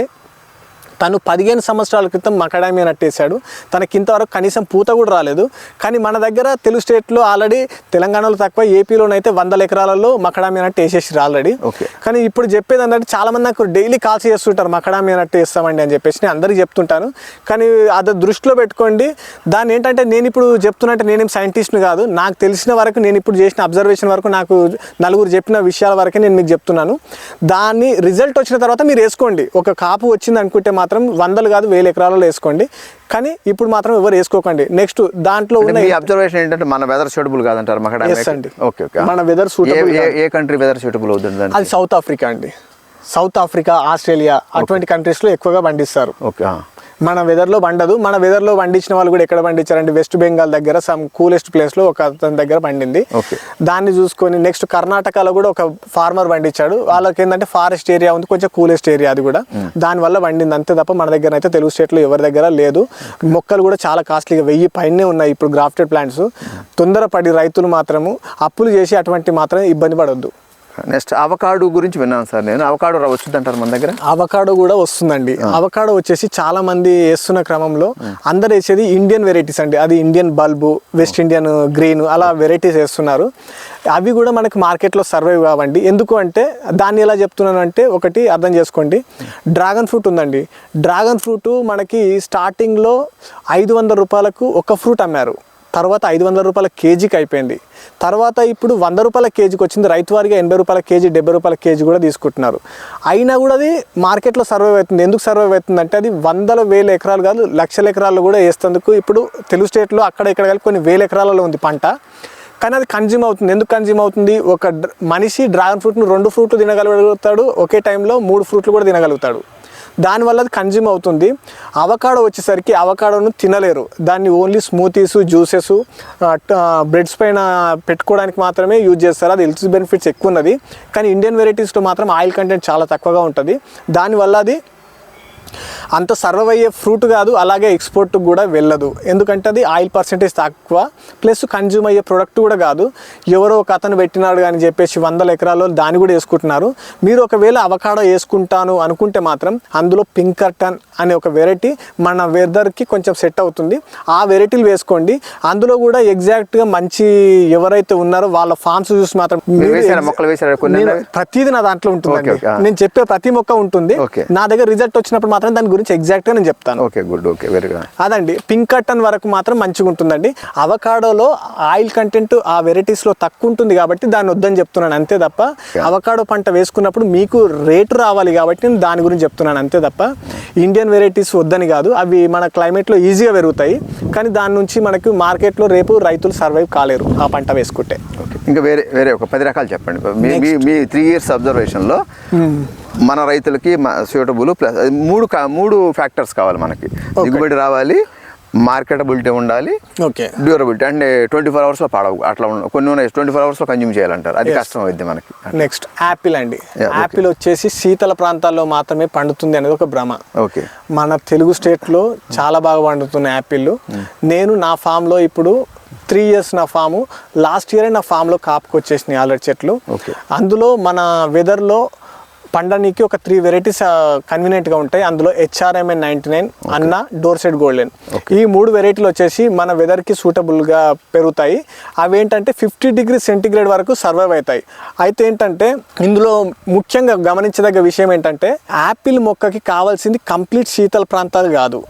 తను పదిహేను సంవత్సరాల క్రితం మకడామియా నట్టేశాడు తనకి ఇంతవరకు కనీసం పూత కూడా రాలేదు. కానీ మన దగ్గర తెలుగు స్టేట్లో ఆల్రెడీ తెలంగాణలో తక్కువ ఏపీలోనైతే వందల ఎకరాలలో మకడామియా నట్టు వేసేసారు ఆల్రెడీ. కానీ ఇప్పుడు చెప్పేది ఏంటంటే చాలా మంది నాకు డైలీ కాల్స్ చేస్తుంటారు మకడామియా నట్టు వేస్తామండి అని చెప్పేసి నేను అందరికీ చెప్తుంటాను. కానీ అది దృష్టిలో పెట్టుకోండి. దాన్ని ఏంటంటే నేను ఇప్పుడు చెప్తున్నట్టే నేనేం సైంటిస్ట్ని కాదు. నాకు తెలిసిన వరకు నేను ఇప్పుడు చేసిన అబ్జర్వేషన్ వరకు నాకు నలుగురు చెప్పిన విషయాల వరకే నేను మీకు చెప్తున్నాను. దాన్ని రిజల్ట్ వచ్చిన తర్వాత మీరు వేసుకోండి. ఒక కాపు వచ్చింది అనుకుంటే మాత్రం వందలు కాదు వేల ఎకరాలలో వేసుకోండి. కానీ ఇప్పుడు మాత్రం ఎవరు వేసుకోకండి. నెక్స్ట్ దాంట్లో ఉన్న అబ్జర్వేషన్ ఏంటంటే మన వెదర్ సూటబుల్ కాదంటారు అండి. ఓకే ఓకే మన suitable ఏ- కంట్రీ వెదర్ సూటబుల్ అవుతుంది? అది సౌత్ ఆఫ్రికా అండి. సౌత్ ఆఫ్రికా ఆస్ట్రేలియా అటువంటి కంట్రీస్లో ఎక్కువగా పండిస్తారు. ఓకే మన వెదర్లో పండదు. మన వెదర్లో పండించిన వాళ్ళు కూడా ఎక్కడ పండించారంటే వెస్ట్ బెంగాల్ దగ్గర సమ్ కూలెస్ట్ ప్లేస్లో ఒక అతని దగ్గర పండింది. దాన్ని చూసుకొని నెక్స్ట్ కర్ణాటకలో కూడా ఒక ఫార్మర్ పండించాడు. వాళ్ళకి ఏంటంటే ఫారెస్ట్ ఏరియా ఉంది కొంచెం కూలెస్ట్ ఏరియా అది కూడా. దాని వల్ల పండింది. అంతే తప్ప మన దగ్గర అయితే తెలుగు స్టేట్లో ఎవరి దగ్గర లేదు. మొక్కలు కూడా చాలా కాస్ట్లీగా వెయ్యి పైనే ఉన్నాయి ఇప్పుడు గ్రాఫ్టెడ్ ప్లాంట్స్ తొందరపడి రైతులు మాత్రము అప్పులు చేసి అటువంటి మాత్రం ఇబ్బంది పడొద్దు. నెక్స్ట్ అవకాడు గురించి విన్నాను సార్ నేను. అవకాడు వచ్చింది అంటారు మన దగ్గర? అవకాడో కూడా వస్తుందండి. అవకాడో వచ్చేసి చాలా మంది వేస్తున్న క్రమంలో అందరు వేసేది ఇండియన్ వెరైటీస్ అండి. అది Indian bulb West Indian green అలా వెరైటీస్ వేస్తున్నారు. అవి కూడా మనకి మార్కెట్లో సర్వైవ్ కావండి. ఎందుకు అంటే దాన్ని ఎలా చెప్తున్నాను అంటే ఒకటి అర్థం చేసుకోండి. డ్రాగన్ ఫ్రూట్ ఉందండి. డ్రాగన్ ఫ్రూట్ మనకి స్టార్టింగ్లో ఐదు వందల రూపాయలకు ఒక ఫ్రూట్ అమ్మారు. తర్వాత ఐదు వందల రూపాయల కేజీకి అయిపోయింది. తర్వాత ఇప్పుడు వంద రూపాయల కేజీకి వచ్చింది. రైతు వారిగా ఎనభై రూపాయల కేజీ డెబ్బై రూపాయల కేజీ కూడా తీసుకుంటున్నారు. అయినా కూడా అది మార్కెట్లో సర్వైవ్ అవుతుంది. ఎందుకు సర్వైవ్ అవుతుంది అంటే అది వందల వేల ఎకరాలు కాదు లక్షల ఎకరాలు కూడా వేస్తేందుకు ఇప్పుడు తెలుగు స్టేట్లో అక్కడ ఇక్కడ కలిపి కొన్ని వేల ఎకరాలలో ఉంది పంట. కానీ అది కన్జ్యూమ్ అవుతుంది. ఎందుకు కన్జ్యూమ్ అవుతుంది? ఒక డ్ర- మనిషి డ్రాగన్ ఫ్రూట్ను రెండు ఫ్రూట్లు తినగలుగుతాడు. ఒకే టైంలో మూడు ఫ్రూట్లు కూడా తినగలుగుతాడు. దానివల్ల అది కన్జ్యూమ్ అవుతుంది. అవకాడో వచ్చేసరికి అవకాడోను తినలేరు. దాన్ని ఓన్లీ స్మూతీస్ జ్యూసెస్ బ్రెడ్స్ పైన పెట్టుకోవడానికి మాత్రమే యూజ్ చేస్తారు. అది హెల్త్ బెనిఫిట్స్ ఎక్కువ ఉన్నది. కానీ ఇండియన్ వెరైటీస్లో మాత్రం ఆయిల్ కంటెంట్ చాలా తక్కువగా ఉంటుంది. దానివల్ల అది అంత సర్వైవ్ అయ్యే ఫ్రూట్ కాదు అలాగే ఎక్స్పోర్ట్ కూడా వెళ్ళదు. ఎందుకంటే అది ఆయిల్ పర్సెంటేజ్ తక్కువ ప్లస్ కన్జ్యూమ్ అయ్యే ప్రొడక్ట్ కూడా కాదు. ఎవరో ఒక అతను పెట్టినాడు అని చెప్పేసి వందల ఎకరాల్లో దాన్ని కూడా వేసుకుంటున్నారు. మీరు ఒకవేళ అవకాడో వేసుకుంటాను అనుకుంటే మాత్రం అందులో పింకర్టన్ అనే ఒక వెరైటీ మన వెదర్కి కొంచెం సెట్ అవుతుంది. ఆ వెరైటీలు వేసుకోండి. అందులో కూడా ఎగ్జాక్ట్గా మంచి ఎవరైతే ఉన్నారో వాళ్ళ ఫార్మ్స్ చూసి మాత్రం ప్రతిదీ నా దాంట్లో ah. నేను చెప్పే ప్రతి మొక్క ఉంటుంది. నా దగ్గర రిజల్ట్ వచ్చినప్పుడు మాత్రం దాని గురించి ఎగ్జాక్ట్గా నేను చెప్తాను. Okay good okay very good అదండి పింక్ కట్టన్ వరకు మాత్రం మంచిగా ఉంటుందండి. అవకాడోలో ఆయిల్ కంటెంట్ ఆ వెరైటీస్లో తక్కువ ఉంటుంది కాబట్టి దాన్ని వద్దని చెప్తున్నాను అంతే తప్ప అవకాడో పంట వేసుకున్నప్పుడు మీకు రేటు రావాలి కాబట్టి నేను దాని గురించి చెప్తున్నాను అంతే తప్ప ఇండియన్ వెరైటీస్ వద్దని కాదు అవి మన క్లైమేట్లో ఈజీగా పెరుగుతాయి. కానీ దాని నుంచి మనకు మార్కెట్లో రేపు రైతులు సర్వైవ్ కాలేరు ఆ పంట వేసుకుంటే. ఓకే ఇంకా వేరే వేరే ఒక పది రకాలు చెప్పండి. మీ మీ త్రీ ఇయర్స్ అబ్జర్వేషన్లో మన రైతులకి సూటబుల్ ప్లస్ మూడు మూడు ఫ్యాక్టర్స్ కావాలి మనకి. దిగుబడి రావాలి మార్కెటబిలిటీ ఉండాలి ఓకే డ్యూరబిలిటీ అంటే ట్వంటీ ఫోర్ అవర్స్లో పాడవు. అట్లా కొన్ని ఉన్నాయి ట్వంటీ ఫోర్ అవర్స్లో కన్జ్యూమ్ చేయాలంటారు. అది కష్టం అవుద్ది మనకి. నెక్స్ట్ యాపిల్ అండి. యాపిల్ వచ్చేసి శీతల ప్రాంతాల్లో మాత్రమే పండుతుంది అనేది ఒక భ్రమ. ఓకే మన తెలుగు స్టేట్లో చాలా బాగా పండుతున్న యాపిల్ నేను నా ఫామ్లో ఇప్పుడు త్రీ ఇయర్స్ నా ఫాము లాస్ట్ ఇయరే నా ఫామ్లో కాపుకి వచ్చేసినాయి ఆల్రెడీ చెట్లు. అందులో మన వెదర్లో పండడానికి ఒక త్రీ వెరైటీస్ కన్వీనియంట్గా ఉంటాయి. అందులో హెచ్ఆర్ఎంఎన్ నైంటీ నైన్ అన్న డోర్ సెట్ గోల్డెన్ ఈ మూడు వెరైటీలు వచ్చేసి మన వెదర్కి సూటబుల్గా పెరుగుతాయి. అవి ఏంటంటే ఫిఫ్టీ డిగ్రీ సెంటిగ్రేడ్ వరకు సర్వైవ్ అవుతాయి. అయితే ఏంటంటే ఇందులో ముఖ్యంగా గమనించదగ్గ విషయం ఏంటంటే యాపిల్ మొక్కకి కావాల్సింది కంప్లీట్ శీతల ప్రాంతాలు కాదు.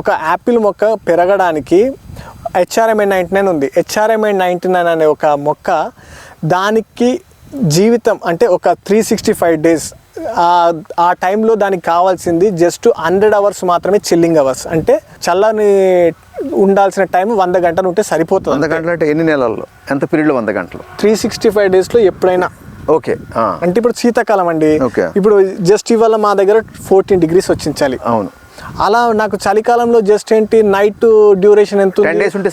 ఒక యాపిల్ మొక్క పెరగడానికి హెచ్ఆర్ఎంఐ నైంటీ నైన్ ఉంది. హెచ్ఆర్ఎంఐ నైంటీ నైన్ అనే ఒక మొక్క దానికి జీవితం అంటే ఒక త్రీ సిక్స్టీ ఫైవ్ డేస్ ఆ టైంలో దానికి కావాల్సింది జస్ట్ హండ్రెడ్ అవర్స్ మాత్రమే చిల్లింగ్ అవర్స్ అంటే చల్లని ఉండాల్సిన టైం వంద గంటలు ఉంటే వంద సరిపోతుంది గంటలు అంటే ఎన్ని నెలల్లో? ఎంత పీరియడ్లో వంద గంటలు? త్రీ సిక్స్టీ ఫైవ్ డేస్లో ఎప్పుడైనా. ఓకే అంటే ఇప్పుడు శీతాకాలం అండి. ఇప్పుడు జస్ట్ ఇవాళ మా దగ్గర ఫోర్టీన్ డిగ్రీస్ వచ్చింది చలి. అవును. అలా నాకు చలికాలంలో జస్ట్ ఏంటి నైట్ డ్యూరేషన్ ఎంత డేస్ ఉంటే.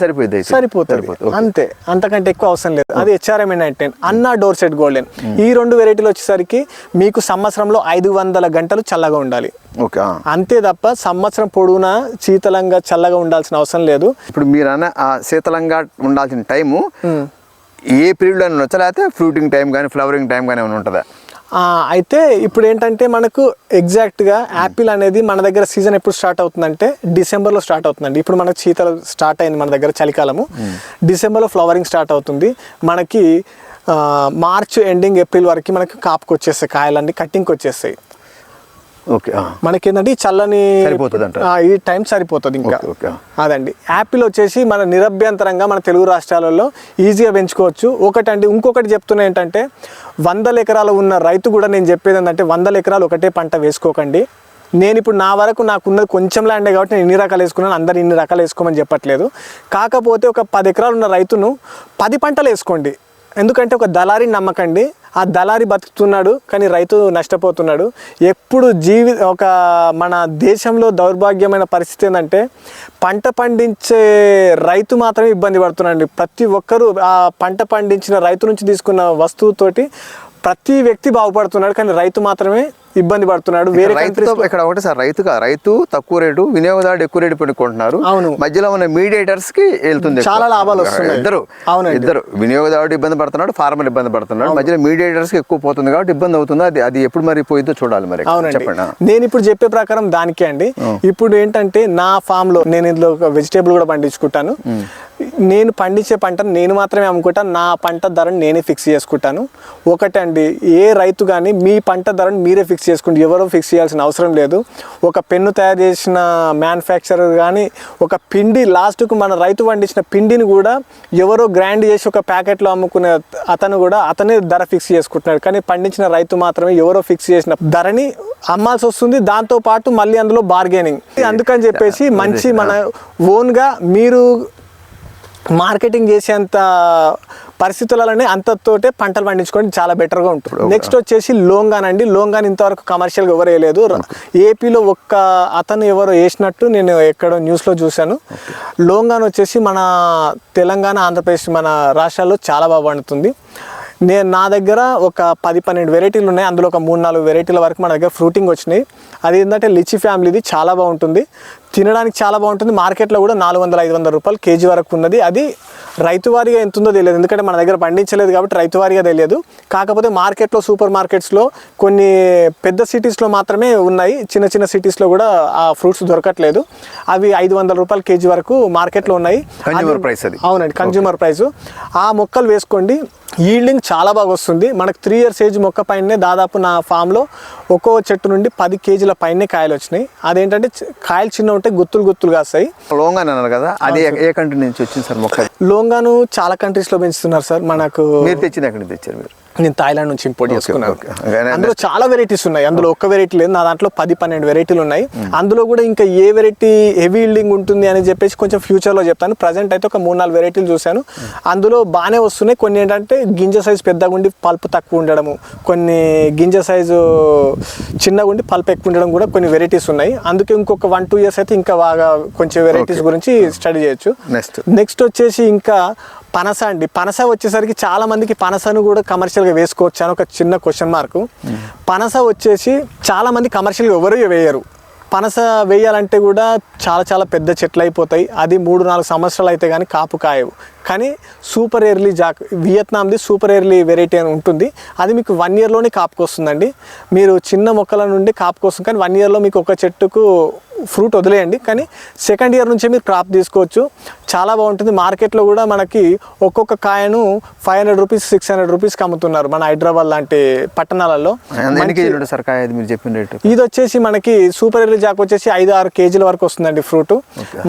సరిపోతుంది. ఓకే. అంతే. అంతకంటే ఎక్కువ అవసరం లేదు. అది హెచ్ఆర్ఎంఏ నైన్ టెన్ అన్నా డోర్ సెట్ గోల్డెన్ ఈ రెండు వెరైటీలు వచ్చేసరికి మీకు సంవత్సరంలో ఐదు వందల గంటలు చల్లగా ఉండాలి. ఓకే. అంతే తప్ప సంవత్సరం పొడవునా శీతలంగా చల్లగా ఉండాల్సిన అవసరం లేదు. ఇప్పుడు మీరు అన్న శీతలంగా ఉండాల్సిన టైము ఏ పీరియడ్లో ఉండొచ్చా? లేకపోతే ఫ్రూటింగ్ టైం కానీ ఫ్లవరింగ్ టైం కానీ ఏమైనా ఉంటుందా? అయితే ఇప్పుడు ఏంటంటే మనకు ఎగ్జాక్ట్గా యాపిల్ అనేది మన దగ్గర సీజన్ ఎప్పుడు స్టార్ట్ అవుతుందంటే డిసెంబర్లో స్టార్ట్ అవుతుందండి. ఇప్పుడు మనకు శీతల స్టార్ట్ అయింది మన దగ్గర చలికాలము. డిసెంబర్లో ఫ్లవరింగ్ స్టార్ట్ అవుతుంది. మనకి మార్చ్ ఎండింగ్ ఏప్రిల్ వరకు మనకి కాపుకి వచ్చేస్తాయి కాయలన్నీ కట్టింగ్కి వచ్చేస్తాయి. ఓకే ఆ. మనకి ఏంటంటే ఈ చల్లని ఈ టైం సరిపోతుంది ఇంకా. అదండి. యాపిల్ వచ్చేసి మన నిరభ్యంతరంగా మన తెలుగు రాష్ట్రాలలో ఈజీగా పెంచుకోవచ్చు. ఒకటండి ఇంకొకటి చెప్తున్నా ఏంటంటే వందల ఎకరాలు ఉన్న రైతు కూడా నేను చెప్పేది ఏంటంటే వందల ఎకరాలు ఒకటే పంట వేసుకోకండి. నేను ఇప్పుడు నా వరకు నాకున్నది కొంచెం ల్యాండే కాబట్టి నేను ఇన్ని రకాలు వేసుకున్నాను అందరు ఇన్ని రకాలు వేసుకోమని చెప్పట్లేదు. కాకపోతే ఒక పది ఎకరాలు ఉన్న రైతును పది పంటలు వేసుకోండి. ఎందుకంటే ఒక దళారి నమ్మకండి. ఆ దళారి బతుకుతున్నాడు కానీ రైతు నష్టపోతున్నాడు. ఎప్పుడు జీవి ఒక మన దేశంలో దౌర్భాగ్యమైన పరిస్థితి ఏంటంటే పంట పండించే రైతు మాత్రమే ఇబ్బంది పడుతున్నాడు ప్రతి ఒక్కరూ ఆ పంట పండించిన రైతు నుంచి తీసుకున్న వస్తువుతోటి ప్రతి వ్యక్తి బాగుపడుతున్నాడు కానీ రైతు మాత్రమే ఇబ్బంది పడుతున్నాడు. వేరే రైతుతో ఇక్కడ ఒకటి సార్ రైతుగా రైతు తక్కువ రేటు వినియోగదారుడు ఎక్కువ రేటు పెట్టుకుంటున్నారు. అవును. మధ్యలో ఉన్న మీడియేటర్స్కి వెళ్తుంది. చాలా లాభాలు వస్తున్నాయి. ఇద్దరు అవునండి. ఇద్దరు. వినియోగదారుడు ఇబ్బంది పడుతున్నాడు ఫార్మర్ ఇబ్బంది పడుతున్నాడు. మధ్యలో మీడియేటర్స్కి ఎక్కువ పోతుంది కాబట్టి ఇబ్బంది అవుతుంది. అది అది ఎప్పుడు మరి పోయిందో చూడాలి మరి. చెప్పండి. నేను ఇప్పుడు చెప్పే ప్రకారం దానికే అండి. ఇప్పుడు ఏంటంటే నా ఫామ్లో నేను ఇందులో ఒక వెజిటేబుల్ కూడా పండించుకుంటాను. నేను పండించే పంటను నేను మాత్రమే అమ్ముకుంటాను. నా పంట ధరను నేనే ఫిక్స్ చేసుకుంటాను. ఒకటండి ఏ రైతు కానీ మీ పంట ధరను మీరే ఫిక్స్ చేసుకోండి ఎవరో ఫిక్స్ చేయాల్సిన అవసరం లేదు. ఒక పెన్ను తయారు చేసిన మ్యానుఫ్యాక్చరర్ కానీ ఒక పిండి లాస్ట్కు మన రైతు పండించిన పిండిని కూడా ఎవరో గ్రైండ్ చేసి ఒక ప్యాకెట్లో అమ్ముకునే అతను కూడా అతనే ధర ఫిక్స్ చేసుకుంటున్నాడు. కానీ పండించిన రైతు మాత్రమే ఎవరో ఫిక్స్ చేసిన ధరని అమ్మాల్సి వస్తుంది. దాంతో పాటు మళ్ళీ అందులో బార్గెనింగ్ అందుకని చెప్పేసి మంచి మన ఓన్గా మీరు మార్కెటింగ్ చేసేంత పరిస్థితులలోనే అంతతోటే పంటలు పండించుకోవడం చాలా బెటర్గా ఉంటుంది. నెక్స్ట్ వచ్చేసి లోంగాన్ అండి లోంగాన్ ఇంతవరకు కమర్షియల్గా ఎవరు వేయలేదు. ఏపీలో ఒక్క అతను ఎవరో వేసినట్టు నేను ఎక్కడో న్యూస్లో చూశాను. లోంగాన్ వచ్చేసి మన తెలంగాణ ఆంధ్రప్రదేశ్ మన రాష్ట్రాల్లో చాలా బాగా పండుతుంది. నేను నా దగ్గర ఒక పది పన్నెండు వెరైటీలు ఉన్నాయి. అందులో ఒక మూడు నాలుగు వెరైటీల వరకు మన దగ్గర ఫ్రూటింగ్ వచ్చినాయి. అది ఏంటంటే లిచి ఫ్యామిలీది చాలా బాగుంటుంది. తినడానికి చాలా బాగుంటుంది. మార్కెట్లో కూడా నాలుగు వందల ఐదు వందల రూపాయలు కేజీ వరకు ఉన్నది. అది రైతు వారీగా ఎంత ఉందో తెలియదు. ఎందుకంటే మన దగ్గర పండించలేదు కాబట్టి రైతు వారీగా తెలియదు. కాకపోతే మార్కెట్లో సూపర్ మార్కెట్స్లో కొన్ని పెద్ద సిటీస్లో మాత్రమే ఉన్నాయి. చిన్న చిన్న సిటీస్లో కూడా ఆ ఫ్రూట్స్ దొరకట్లేదు. అవి ఐదు వందల రూపాయలు కేజీ వరకు మార్కెట్లో ఉన్నాయి. అది- price అది. అవునండి కన్జ్యూమర్ ప్రైస్. ఆ మొక్కలు వేసుకోండి. ఈల్డింగ్ చాలా బాగా వస్తుంది. మనకు త్రీ ఇయర్స్ ఏజ్ మొక్క పైనే దాదాపు నా ఫామ్లో ఒక్కో చెట్టు నుండి పది కేజీల పైనే కాయలు వచ్చినాయి. అదేంటంటే కాయలు చిన్న ఉంటే గుత్తులు గుత్తులు కాస్తాయి. లోంగ్ అని అన్నారు కదా అది ఏ- కంట్రీ నుంచి వచ్చింది సార్ మొక్క? లవంగాను చాలా కంట్రీస్లో పెంచుతున్నారు సార్ మనకు మీరు తెచ్చింది ఎక్కడి నుంచి తెచ్చారు మీరు? నేను థాయిలాండ్ నుంచి ఇంపోర్ట్ చేసుకున్నాను. అందులో చాలా వెరైటీస్ ఉన్నాయి. అందులో ఒక్క వెరైటీ లేదు. నా దాంట్లో పది పన్నెండు వెరైటీలు ఉన్నాయి. అందులో కూడా ఇంకా ఏ వెరైటీ హెవీ ఇల్డింగ్ ఉంటుంది అని చెప్పేసి కొంచెం ఫ్యూచర్లో చెప్తాను. ప్రజెంట్ అయితే ఒక మూడు నాలుగు వెరైటీలు చూశాను. అందులో బాగానే వస్తున్నాయి. కొన్ని ఏంటంటే గింజ సైజు పెద్దగా ఉండి పల్ప్ తక్కువ ఉండడము కొన్ని గింజ సైజు చిన్నగా ఉండి పల్ప్ ఎక్కువ ఉండడం కూడా కొన్ని వెరైటీస్ ఉన్నాయి. అందుకే ఇంకొక వన్ టూ ఇయర్స్ అయితే ఇంకా బాగా కొంచెం వెరైటీస్ గురించి స్టడీ చేయొచ్చు. నెక్స్ట్ నెక్స్ట్ వచ్చేసి ఇంకా పనస అండి. పనస వచ్చేసరికి చాలా మందికి పనసను కూడా కమర్షియల్గా వేసుకోవచ్చు అని ఒక చిన్న క్వశ్చన్ మార్క్ పనస వచ్చేసి చాలా మంది కమర్షియల్గా ఎవరు వేయరు. పనస వేయాలంటే కూడా చాలా చాలా పెద్ద చెట్లు అయిపోతాయి. అది మూడు నాలుగు సంవత్సరాలు అయితే కానీ కాపు కాయవు. కానీ సూపర్ ఎర్లీ జాక్ వియత్నాంది సూపర్ ఎర్లీ వెరైటీ అని ఉంటుంది. అది మీకు వన్ ఇయర్లోనే కాపుకొస్తుందండి. మీరు చిన్న మొక్కల నుండి కాపుకొస్తుంది కానీ వన్ ఇయర్లో మీకు ఒక చెట్టుకు ఫ్రూట్ వదిలేయండి. కానీ సెకండ్ ఇయర్ నుంచే మీరు క్రాప్ తీసుకోవచ్చు. చాలా బాగుంటుంది. మార్కెట్లో కూడా మనకి ఒక్కొక్క కాయను five hundred rupees six hundred రూపీస్కి అమ్ముతున్నారు మన హైదరాబాద్ లాంటి పట్టణాలలో. సార్ కాయ? మీరు చెప్పిన రేటు. ఇది వచ్చేసి మనకి సూపర్ ఎర్లీ జాక్ వచ్చేసి ఐదు ఆరు కేజీల వరకు వస్తుందండి ఫ్రూట్.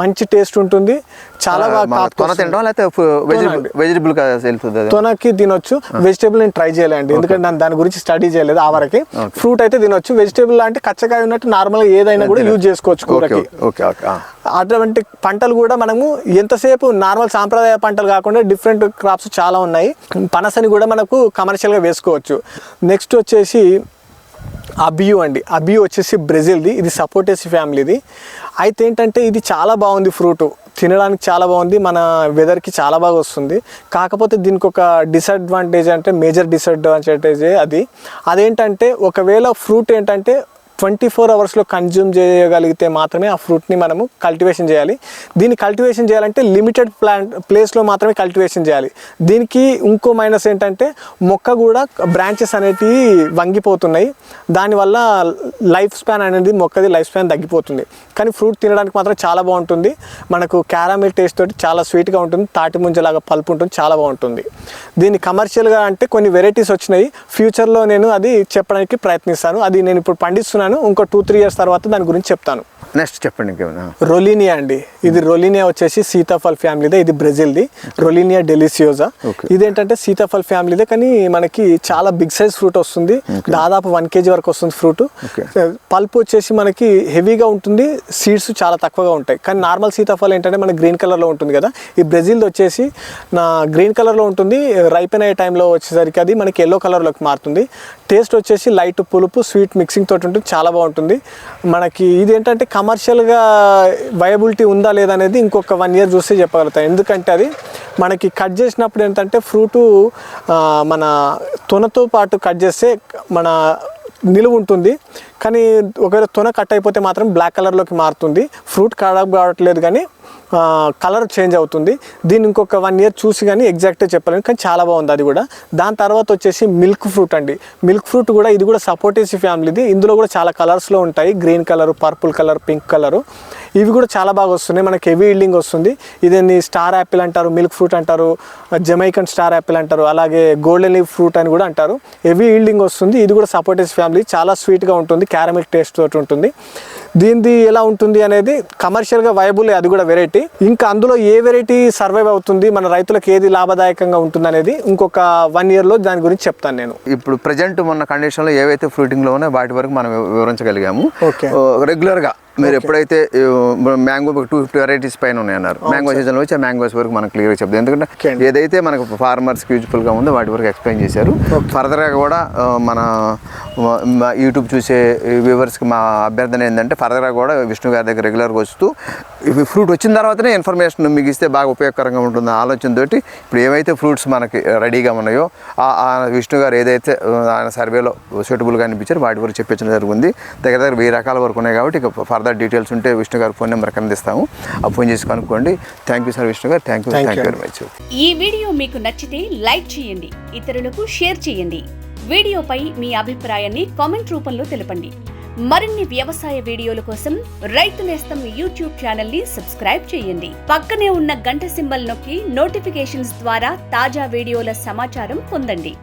మంచి టేస్ట్ ఉంటుంది. చాలా బాగా తినడం లేకపోతే వెజిటబుల్ వెజిటబుల్ వెళ్తుంది అది తొనకి తినొచ్చు వెజిటేబుల్ నేను ట్రై చేయలేండి. ఎందుకంటే నేను దాని గురించి స్టడీ చేయలేదు ఆ వరకే. ఫ్రూట్ అయితే తినొచ్చు వెజిటేబుల్ అంటే కచ్చకాయ ఉన్నట్టు నార్మల్గా ఏదైనా కూడా యూజ్ చేసుకోవచ్చు ఓకే కూరకి. ఓకే ఓకే ఆ. అటువంటి పంటలు కూడా మనము ఎంతసేపు నార్మల్ సాంప్రదాయ పంటలు కాకుండా డిఫరెంట్ క్రాప్స్ చాలా ఉన్నాయి. పనసని కూడా మనకు కమర్షియల్గా వేసుకోవచ్చు. నెక్స్ట్ వచ్చేసి అబియు అండి. అబియు వచ్చేసి బ్రెజిల్ది. ఇది సపోర్టెస్ ఫ్యామిలీది. అయితే ఏంటంటే ఇది చాలా బాగుంది ఫ్రూట్. తినడానికి చాలా బాగుంది. మన వెదర్కి చాలా బాగా వస్తుంది. కాకపోతే దీనికి ఒక డిసడ్వాంటేజ్ అంటే మేజర్ డిసడ్వాంటేజ్ అది. అదేంటంటే ఒకవేళ ఫ్రూట్ ఏంటంటే ట్వంటీ ఫోర్ అవర్స్లో కన్జ్యూమ్ చేయగలిగితే మాత్రమే ఆ ఫ్రూట్ని మనము కల్టివేషన్ చేయాలి. దీన్ని కల్టివేషన్ చేయాలంటే లిమిటెడ్ ప్లాంట్ ప్లేస్లో మాత్రమే కల్టివేషన్ చేయాలి. దీనికి ఇంకో మైనస్ ఏంటంటే మొక్క కూడా బ్రాంచెస్ అనేటివి వంగిపోతున్నాయి. దానివల్ల లైఫ్ స్పాన్ అనేది మొక్కది లైఫ్ స్పాన్ తగ్గిపోతుంది. కానీ ఫ్రూట్ తినడానికి మాత్రం చాలా బాగుంటుంది. మనకు క్యారామిల్ టేస్ట్ తోటి చాలా స్వీట్గా ఉంటుంది. తాటి ముంజలాగా పల్పు ఉంటుంది. చాలా బాగుంటుంది. దీన్ని కమర్షియల్గా అంటే కొన్ని వెరైటీస్ వచ్చినాయి. ఫ్యూచర్లో నేను అది చెప్పడానికి ప్రయత్నిస్తాను. అది నేను ఇప్పుడు పండిస్తున్నాను చెప్తున్నాను. ఇంకో టూ త్రీ ఇయర్స్ తర్వాత దాని గురించి చెప్తాను. నెక్స్ట్ చెప్పండి ఇంకేమైనా. రొలీనియా అండి. ఇది రొలీనియా వచ్చేసి సీతాఫల్ ఫ్యామిలీదే ఇది బ్రెజిల్ది. రొలీనియా డెలిసియోజా. ఇదేంటంటే సీతాఫల్ ఫ్యామిలీదే కానీ మనకి చాలా బిగ్ సైజ్ ఫ్రూట్ వస్తుంది. దాదాపు వన్ కేజీ వరకు వస్తుంది ఫ్రూట్. పల్ప్ వచ్చేసి మనకి హెవీగా ఉంటుంది సీడ్స్ చాలా తక్కువగా ఉంటాయి. కానీ నార్మల్ సీతాఫల్ ఏంటంటే మనకి గ్రీన్ కలర్లో ఉంటుంది కదా. ఈ బ్రెజిల్ది వచ్చేసి నా గ్రీన్ కలర్లో ఉంటుంది. రైపెన్ అయ్యే టైంలో వచ్చేసరికి అది మనకి ఎల్లో కలర్లోకి మారుతుంది. టేస్ట్ వచ్చేసి లైట్ పులుపు స్వీట్ మిక్సింగ్ తోటి ఉంటుంది చాలా బాగుంటుంది. మనకి ఇది ఏంటంటే కమర్షియల్గా వయబిలిటీ ఉందా లేదా అనేది ఇంకొక వన్ ఇయర్ చూస్తే చెప్పగలుగుతాం. ఎందుకంటే అది మనకి కట్ చేసినప్పుడు ఏంటంటే ఫ్రూటు మన తొనతో పాటు కట్ చేస్తే మన నిలువ ఉంటుంది. కానీ ఒకవేళ తొన కట్ అయిపోతే మాత్రం బ్లాక్ కలర్లోకి మారుతుంది. ఫ్రూట్ ఖరాబ్ కావట్లేదు కానీ కలర్ చేంజ్ అవుతుంది. దీన్ని ఇంకొక వన్ ఇయర్ చూసి కానీ ఎగ్జాక్ట్గా చెప్పలేను కానీ చాలా బాగుంది అది కూడా. దాని తర్వాత వచ్చేసి మిల్క్ ఫ్రూట్ అండి. మిల్క్ ఫ్రూట్ కూడా ఇది కూడా సపోర్టేసి ఫ్యామిలీది ఇందులో కూడా చాలా కలర్స్లో ఉంటాయి. Green colour purple colour pink colour ఇవి కూడా చాలా బాగా వస్తున్నాయి. మనకి హెవీ ఈల్డింగ్ వస్తుంది. ఇదేంది? స్టార్ యాపిల్ అంటారు మిల్క్ ఫ్రూట్ అంటారు జమైకన్ స్టార్ యాపిల్ అంటారు అలాగే గోల్డెన్ లీఫ్ ఫ్రూట్ అని కూడా అంటారు. హెవీ ఈల్డింగ్ వస్తుంది. ఇది కూడా సపోర్టేస్ ఫ్యామిలీ. చాలా స్వీట్గా ఉంటుంది. క్యారమిక్ టేస్ట్ తోటి ఉంటుంది. దీనిది ఎలా ఉంటుంది అనేది కమర్షియల్గా వైబుల్ అది కూడా వెరైటీ. ఇంకా అందులో ఏ వెరైటీ సర్వైవ్ అవుతుంది మన రైతులకు ఏది లాభదాయకంగా ఉంటుంది అనేది ఇంకొక వన్ ఇయర్లో దాని గురించి చెప్తాను నేను. ఇప్పుడు ప్రజెంట్ ఉన్న కండిషన్లో ఏవైతే ఫ్రూటింగ్లో ఉన్నాయో వాటి వరకు మనం వివ- వివరించగలిగాము రెగ్యులర్గా మీరు ఎప్పుడైతే మ్యాంగో టూ ఫిఫ్టీ వెరైటీస్ పైన ఉన్నాయన్నారు. మ్యాంగో సీజన్లో వచ్చి ఆ మ్యాంగోస్ వరకు మనం క్లియర్గా చెప్తాం Okay ఎందుకంటే. ఏదైతే మనకు ఫార్మర్స్కి యూజ్ఫుల్గా ఉందో వాటి వరకు ఎక్స్ప్లెయిన్ చేశారు. ఫర్దర్గా కూడా మన యూట్యూబ్ చూసే వ్యూవర్స్కి మా అభ్యర్థన ఏంటంటే ఫర్దర్గా కూడా విష్ణు గారి దగ్గర రెగ్యులర్గా వస్తూ ఫ్రూట్ వచ్చిన తర్వాతనే ఇన్ఫర్మేషన్ మీకు ఇస్తే బాగా ఉపయోగకరంగా ఉంటుంది ఆలోచనతోటి ఇప్పుడు ఏవైతే ఫ్రూట్స్ మనకి రెడీగా ఉన్నాయో విష్ణు గారు ఏదైతే ఆయన సర్వేలో సూటబుల్గా అనిపించారో వాటి వరకు చెప్పించడం జరుగుతుంది దగ్గర దగ్గర వెయ్యి రకాల వరకు ఉన్నాయి కాబట్టి ఇక ఫర్దర్ డీటెయిల్స్ ఉంటే విష్ణు గారు ఫోన్ నెంబర్ అందిస్తాము ఆ ఫోన్ చేసి కనుక్కోండి. Thank you sir Vishnu garu. Thank you thank you. Very much ఈ వీడియో మీకు నచ్చితే లైక్ చేయండి. ఇతరులకు షేర్ చేయండి. వీడియోపై మీ అభిప్రాయాన్ని కామెంట్ రూపంలో తెలపండి. మరిన్ని వ్యవసాయ వీడియోల కోసం రైతు నేస్తం యూట్యూబ్ ఛానల్ని సబ్స్క్రైబ్ చేయండి. పక్కనే ఉన్న గంట సింబల్ నొక్కి నోటిఫికేషన్స్ ద్వారా తాజా వీడియోల సమాచారం పొందండి.